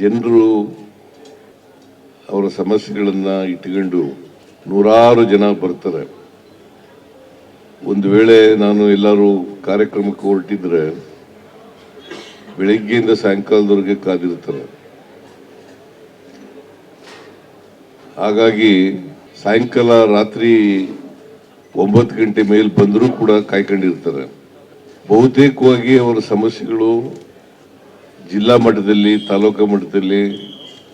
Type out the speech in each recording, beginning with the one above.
ಜನರು ಅವರ ಸಮಸ್ಯೆಗಳನ್ನ ಇಟ್ಕೊಂಡು ನೂರಾರು ಜನ ಬರ್ತಾರೆ. ಒಂದು ವೇಳೆ ನಾನು ಎಲ್ಲರೂ ಕಾರ್ಯಕ್ರಮಕ್ಕೆ ಹೊರಟಿದ್ರೆ ಬೆಳಿಗ್ಗೆಯಿಂದ ಸಾಯಂಕಾಲದವರೆಗೆ ಕಾದಿರ್ತಾರೆ. ಹಾಗಾಗಿ ಸಾಯಂಕಾಲ ರಾತ್ರಿ ಒಂಬತ್ತು ಗಂಟೆ ಮೇಲೆ ಬಂದರೂ ಕೂಡ ಕಾಯ್ಕೊಂಡಿರ್ತಾರೆ. ಬಹುತೇಕವಾಗಿ ಅವರ ಸಮಸ್ಯೆಗಳು ಜಿಲ್ಲಾ ಮಟ್ಟದಲ್ಲಿ, ತಾಲೂಕಾ ಮಟ್ಟದಲ್ಲಿ,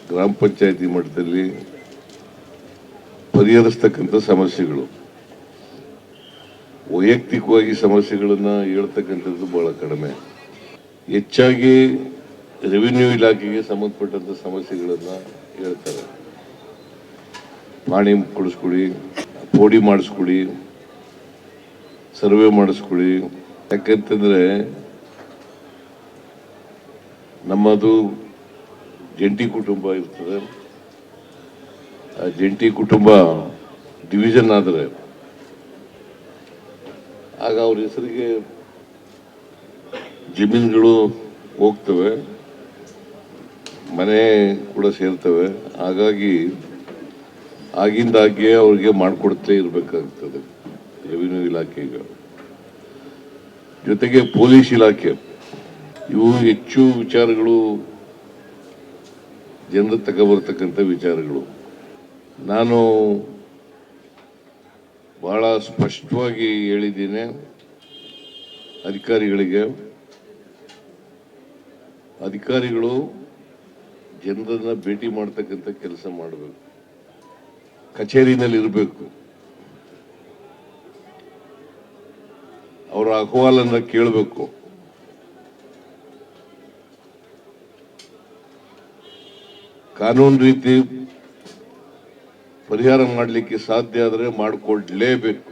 ಗ್ರಾಮ ಪಂಚಾಯತಿ ಮಟ್ಟದಲ್ಲಿ ಪರಿಹರಿಸ್ತಕ್ಕಂಥ ಸಮಸ್ಯೆಗಳು. ವೈಯಕ್ತಿಕವಾಗಿ ಸಮಸ್ಯೆಗಳನ್ನು ಹೇಳ್ತಕ್ಕಂಥದ್ದು ಬಹಳ ಕಡಿಮೆ. ಹೆಚ್ಚಾಗಿ ರೆವಿನ್ಯೂ ಇಲಾಖೆಗೆ ಸಂಬಂಧಪಟ್ಟಂಥ ಸಮಸ್ಯೆಗಳನ್ನು ಹೇಳ್ತಾರೆ. ಪಾಣಿ ಕೊಡಿಸ್ಕೊಡಿ, ಪೋಡಿ ಮಾಡಿಸ್ಕೊಡಿ, ಸರ್ವೆ ಮಾಡಿಸ್ಕೊಡಿ. ಯಾಕಂತಂದ್ರೆ ನಮ್ಮದು ಜಂಟಿ ಕುಟುಂಬ ಇರ್ತದೆ. ಆ ಜಂಟಿ ಕುಟುಂಬ ಡಿವಿಷನ್ ಆದರೆ ಆಗ ಅವ್ರ ಹೆಸರಿಗೆ ಜಮೀನುಗಳು ಹೋಗ್ತವೆ. ಮನೆ ಕೂಡ ಸೇರ್ತವೆ. ಹಾಗಾಗಿ ಆಗಿಂದಾಗೆ ಅವ್ರಿಗೆ ಮಾಡಿಕೊಡ್ತೇ ಇರಬೇಕಾಗ್ತದೆ. ರೆವಿನ್ಯೂ ಇಲಾಖೆಗೆ. ಜೊತೆಗೆ ಪೊಲೀಸ್ ಇಲಾಖೆ. ಇವು ಹೆಚ್ಚು ವಿಚಾರಗಳು ಜನರು ತಗೊಬರ್ತಕ್ಕಂಥ ವಿಚಾರಗಳು. ನಾನು ಬಹಳ ಸ್ಪಷ್ಟವಾಗಿ ಹೇಳಿದ್ದೇನೆ ಅಧಿಕಾರಿಗಳಿಗೆ. ಅಧಿಕಾರಿಗಳು ಜನರನ್ನ ಭೇಟಿ ಮಾಡ್ತಕ್ಕಂಥ ಕೆಲಸ ಮಾಡಬೇಕು. ಕಚೇರಿನಲ್ಲಿ ಇರಬೇಕು. ಅವರ ಅಹವಾಲನ್ನ ಕೇಳಬೇಕು. ಕಾನೂನು ರೀತಿ ಪರಿಹಾರ ಮಾಡಲಿಕ್ಕೆ ಸಾಧ್ಯ ಆದರೆ ಮಾಡಿಕೊಡ್ಲೇಬೇಕು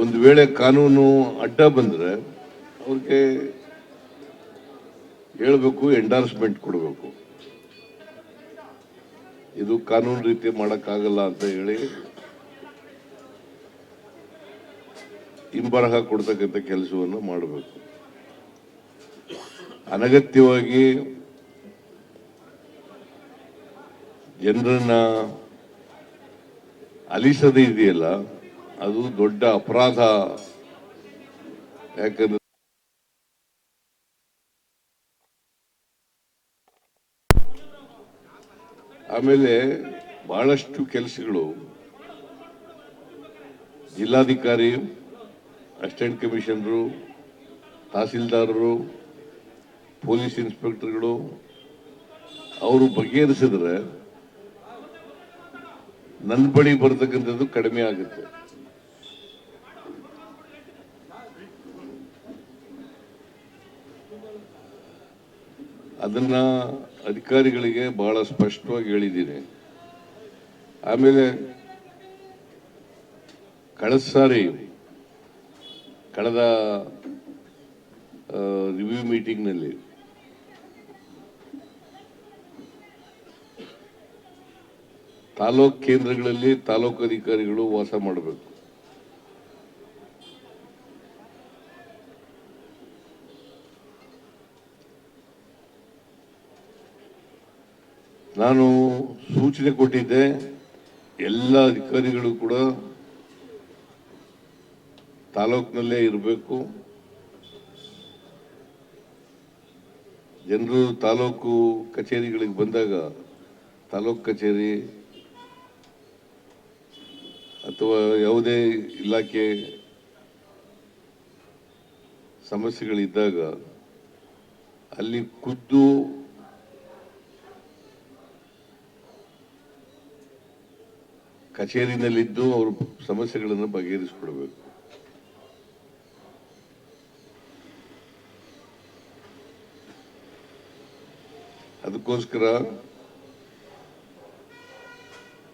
ಒಂದು ವೇಳೆ ಕಾನೂನು ಅಡ್ಡ ಬಂದರೆ ಅವ್ರಿಗೆ ಹೇಳಬೇಕು ಎಂಡಾರ್ಸ್ಮೆಂಟ್ ಕೊಡಬೇಕು. ಇದು ಕಾನೂನು ರೀತಿ ಮಾಡೋಕ್ಕಾಗಲ್ಲ ಅಂತ ಹೇಳಿ ಹಿಂಬರಹ ಕೊಡ್ತಕ್ಕಂಥ ಕೆಲಸವನ್ನು ಮಾಡಬೇಕು. ಅನಗತ್ಯವಾಗಿ ಜನರನ್ನ ಅಲಿಸದೇ ಇದೆಯಲ್ಲ, ಅದು ದೊಡ್ಡ ಅಪರಾಧ. ಯಾಕಂದ್ರೆ ಆಮೇಲೆ ಬಹಳಷ್ಟು ಕೆಲಸಗಳು ಜಿಲ್ಲಾಧಿಕಾರಿ, ಅಸಿಸ್ಟೆಂಟ್ ಕಮಿಷನರು, ತಹಸೀಲ್ದಾರರು ಪೊಲೀಸ್ ಇನ್ಸ್ಪೆಕ್ಟರ್ಗಳು ಅವರು ಬಗೆಹರಿಸಿದ್ರೆ ನನ್ನ ಬಳಿ ಬರ್ತಕ್ಕಂಥದ್ದು ಕಡಿಮೆ ಆಗುತ್ತೆ. ಅದನ್ನ ಅಧಿಕಾರಿಗಳಿಗೆ ಬಹಳ ಸ್ಪಷ್ಟವಾಗಿ ಹೇಳಿದ್ದೀನಿ. ಆಮೇಲೆ ಕಳೆದ ಸಾರಿ, ಕಳೆದ ರಿವ್ಯೂ ಮೀಟಿಂಗ್ನಲ್ಲಿ ತಾಲೂಕ್ ಕೇಂದ್ರಗಳಲ್ಲಿ ತಾಲೂಕು ಅಧಿಕಾರಿಗಳು ವಾಸ ಮಾಡಬೇಕು. ನಾನು ಸೂಚನೆ ಕೊಟ್ಟಿದ್ದೆ, ಎಲ್ಲ ಅಧಿಕಾರಿಗಳು ಕೂಡ ತಾಲೂಕಿನಲ್ಲೇ ಇರಬೇಕು. ಜನರು ತಾಲೂಕು ಕಚೇರಿಗಳಿಗೆ ಬಂದಾಗ ತಾಲೂಕು ಕಚೇರಿ ಅಥವಾ ಯಾವುದೇ ಇಲಾಖೆ ಸಮಸ್ಯೆಗಳಿದ್ದಾಗ ಅಲ್ಲಿ ಖುದ್ದು ಕಚೇರಿನಲ್ಲಿದ್ದು ಅವ್ರ ಸಮಸ್ಯೆಗಳನ್ನು ಬಗೆಹರಿಸಿಕೊಡ್ಬೇಕು. ಅದಕ್ಕೋಸ್ಕರ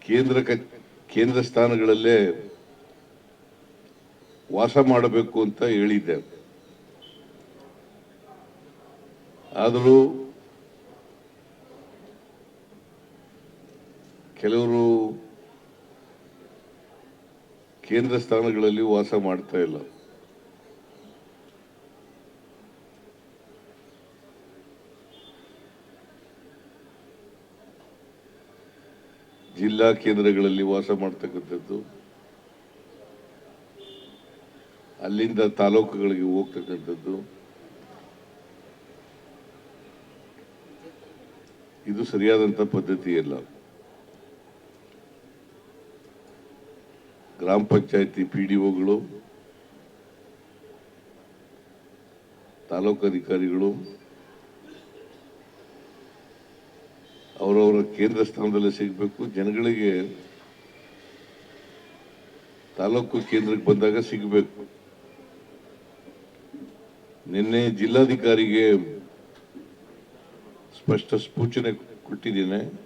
ಕೇಂದ್ರ ಕ- ಕೇಂದ್ರ ಸ್ಥಾನಗಳಲ್ಲೇ ವಾಸ ಮಾಡಬೇಕು ಅಂತ ಹೇಳಿದ್ದೆ. ಆದರೂ ಕೆಲವರು ಕೇಂದ್ರ ಸ್ಥಾನಗಳಲ್ಲಿ ವಾಸ ಮಾಡ್ತಾ ಇಲ್ಲ. ಜಿಲ್ಲಾ ಕೇಂದ್ರಗಳಲ್ಲಿ ವಾಸ ಮಾಡ್ತಕ್ಕಂಥದ್ದು. ಅಲ್ಲಿಂದ ತಾಲೂಕುಗಳಿಗೆ ಹೋಗ್ತಕ್ಕಂಥದ್ದು. ಇದು ಸರಿಯಾದಂಥ ಪದ್ಧತಿ ಅಲ್ಲ ಗ್ರಾಮ ಪಂಚಾಯತಿ ಪಿ ಡಿ ಒಗಳು ತಾಲೂಕು ಅಧಿಕಾರಿಗಳು ಕೇಂದ್ರ ಸ್ಥಾನದಲ್ಲಿ ಸಿಗಬೇಕು. ಜನಗಳಿಗೆ ತಾಲೂಕು ಕೇಂದ್ರಕ್ಕೆ ಬಂದಾಗ ಸಿಗಬೇಕು. ನಿನ್ನೆ ಜಿಲ್ಲಾಧಿಕಾರಿಗೆ ಸ್ಪಷ್ಟ ಸೂಚನೆ ಕೊಟ್ಟಿದ್ದೇನೆ.